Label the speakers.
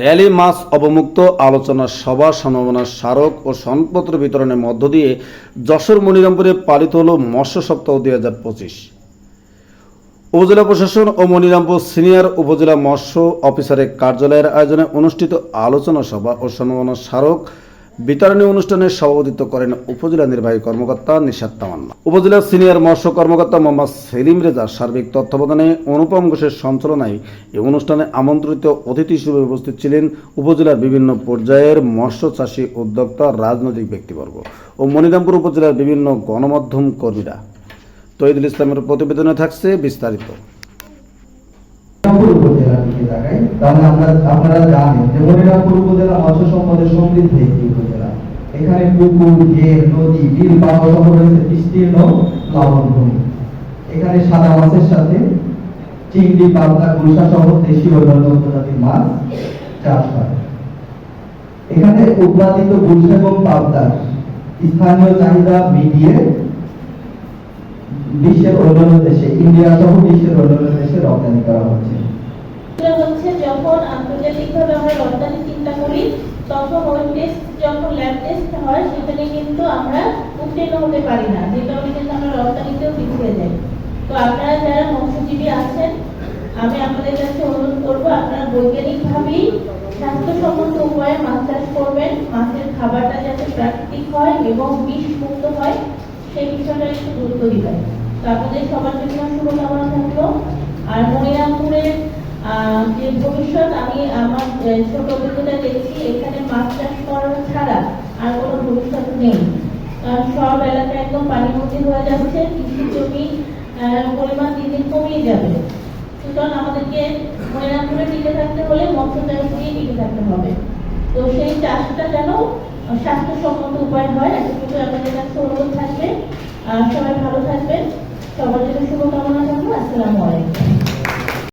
Speaker 1: Rally মাস অবমুক্ত, আলোচনা সভা, সম্ভাবনা স্মারক ও সনদপত্র বিতরণের মধ্য দিয়ে যশোর মনিরামপুরে পালিত হল মৎস্য সপ্তাহ দুই হাজার পঁচিশ। উপজেলা প্রশাসন ও মনিরামপুর সিনিয়র উপজেলা মৎস্য অফিসারের কার্যালয়ের আয়োজনে অনুষ্ঠিত আলোচনা সভা ও সম্ভাবনা স্মারক বিতরণী অনুষ্ঠানে সভাপতিত্ব করেন উপজেলা নির্বাহী কর্মকর্তা নিশাদ তামান্না। উপজেলা সিনিয়র মৎস্য কর্মকর্তা মোহাম্মদ সেলিম রেজা সার্বিক তত্ত্বাবধানে অনুপম ঘোষের সঞ্চালনায় এই অনুষ্ঠানে আমন্ত্রিত অতিথি হিসেবে উপস্থিত ছিলেন উপজেলার বিভিন্ন পর্যায়ের মৎস্য চাষী উদ্যোক্তা, রাজনৈতিক ব্যক্তিবর্গ ও মনিরামপুর উপজেলার বিভিন্ন গণমাধ্যম কর্মীরা। তৈদুল ইসলামের প্রতিবেদনে থাকছে বিস্তারিত।
Speaker 2: আপনারা জানেন যে মনিরামপুর উপজেলা মৎস্য সম্পদের সমৃদ্ধ এখানে পুকুর ঘের নদী, বিল পাড় রয়েছে বিস্তীর্ণ লবণভূমি। এখানে সাদা মাছের সাথে চিংড়ি, পাবদা, গুলশা সহ দেশীয় অন্যান্য মাছ চাষ হয়। এখানে উৎপাদিত গুলশা এবং পাবদার স্থানীয় চাহিদা মিটিয়ে বিশ্বের অন্যান্য দেশে, ইন্ডিয়া সহ বিশ্বের অন্যান্য দেশে রপ্তানি করা হচ্ছে।
Speaker 3: হচ্ছে যখন আন্তর্জাতিকভাবে আমরা রপ্তানি চিন্তা করি হয় সেখানে কিন্তু আমরা উত্তীর্ণ হতে পারি না। যে কারণে কিন্তু আমরা রপ্তানিতেও পিছিয়ে যাই। তো আপনারা যারা মৎস্যজীবী আছেন, আমি আপনাদের কাছে অনুরোধ করব, আপনারা বৈজ্ঞানিকভাবেই স্বাস্থ্যসম্মত উপায়ে মাছ চাষ করবেন। মাছের খাবারটা যাতে প্রাকৃতিক হয় এবং বিষ মুক্ত হয় সেই বিষয়টা একটু গুরুত্ব দিবেন। তো আপনাদের সবার জন্য শুভকামনা থাকল। আর মনিরামপুরের যে ভবিষ্যৎ, আমি আমার ছোট অভিজ্ঞতা দেখছি এখানে মাছ চাষ করা ছাড়া আর কোনো ভবিষ্যৎ নেই। কারণ সব এলাকা একদম পানিভর্তি হয়ে যাচ্ছে, কৃষি জমি পরিমাণ দিন দিন কমিয়ে যাবে। সুতরাং আমাদেরকে মনিরামপুরে টিকে থাকতে হলে মৎস্য চাষ দিয়ে টিকে থাকতে হবে। তো সেই চাষটা যেন স্বাস্থ্যসম্মত উপায় হয়, এতটুকু আমাদের কাছে অনুরোধ থাকবে। আর সবাই ভালো থাকবেন।